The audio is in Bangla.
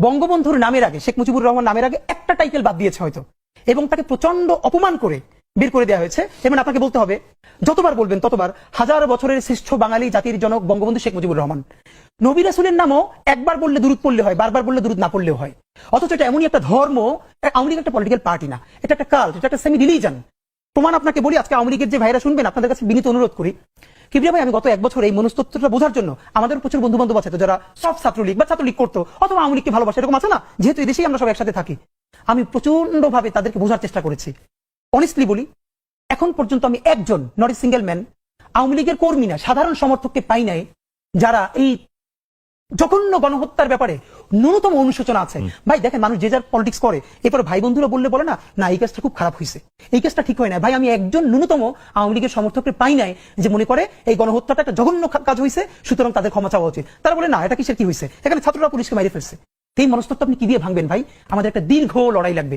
বঙ্গবন্ধুর নামের আগে, শেখ মুজিবুর রহমান নামের আগে একটা টাইটেল বাদ দিয়েছে হয়তো। এবং তাকে প্রচণ্ড অপমান করে বের করে দেওয়া হয়েছে। এবং আপনাকে বলতে হবে, যতবার বলবেন ততবার, হাজার বছরের শ্রেষ্ঠ বাঙালি জাতির জনক বঙ্গবন্ধু শেখ মুজিবুর রহমান। নবী রাসুলের নামও একবার বললে দূরত পড়লে হয়, বারবার বললে দূরত না পড়লেও হয়। অথচ এটা এমনই একটা ধর্ম আওয়ামী লীগ একটা পলিটিক্যাল পার্টি না। এটা একটা কাল এটা একটা সেমি রিলিজন প্রমাণ আপনাকে বলি, আজকে আওয়ামী লীগের যে ভাইরা শুনবেন, আপনাদের কাছে বিনীত অনুরোধ করি কিবরিয়া ভাই, আমি গত এক বছর এই মনস্তত্ত্বটা বোঝার জন্য আমাদের প্রচুর বন্ধু বান্ধব আছে তো যারা সব ছাত্রলীগ বা ছাত্রলীগ করতো, অথবা আওয়ামী লীগকে ভালোবাসে, এরকম আছে না? যেহেতু এই দেশেই আমরা সব একসাথে থাকি। আমি প্রচণ্ড ভাবে তাদেরকে বোঝার চেষ্টা করেছি। অনেস্টলি বলি, এখন পর্যন্ত আমি একজন not a single man Awami লীগের কর্মী না, সাধারণ সমর্থককে পাই নাই, যারা এই জঘন্য গণহত্যার ব্যাপারে ন্যূনতম অনুশোচনা আছে। ভাই দেখেন মানুষ যে যার পলিটিক্স করে এরপর ভাই বন্ধুরা বললে বলে না না এই কাজটা খুব খারাপ হয়েছে এই কাজটা ঠিক হয় না ভাই আমি একজন ন্যূনতম আওয়ামী লীগের সমর্থককে পাই নাই যে মনে করে এই গণহত্যাটা একটা জঘন্য কাজ হয়েছে সুতরাং তাদের ক্ষমা চাওয়া উচিত। তারা বলে না এটা কিসের কি হয়েছে এখানে ছাত্ররা পুলিশকে মেরে ফেলছে। এই মনস্তত্ব আপনি কি দিয়ে ভাঙবেন ভাই? আমাদের একটা দীর্ঘ লড়াই লাগবে।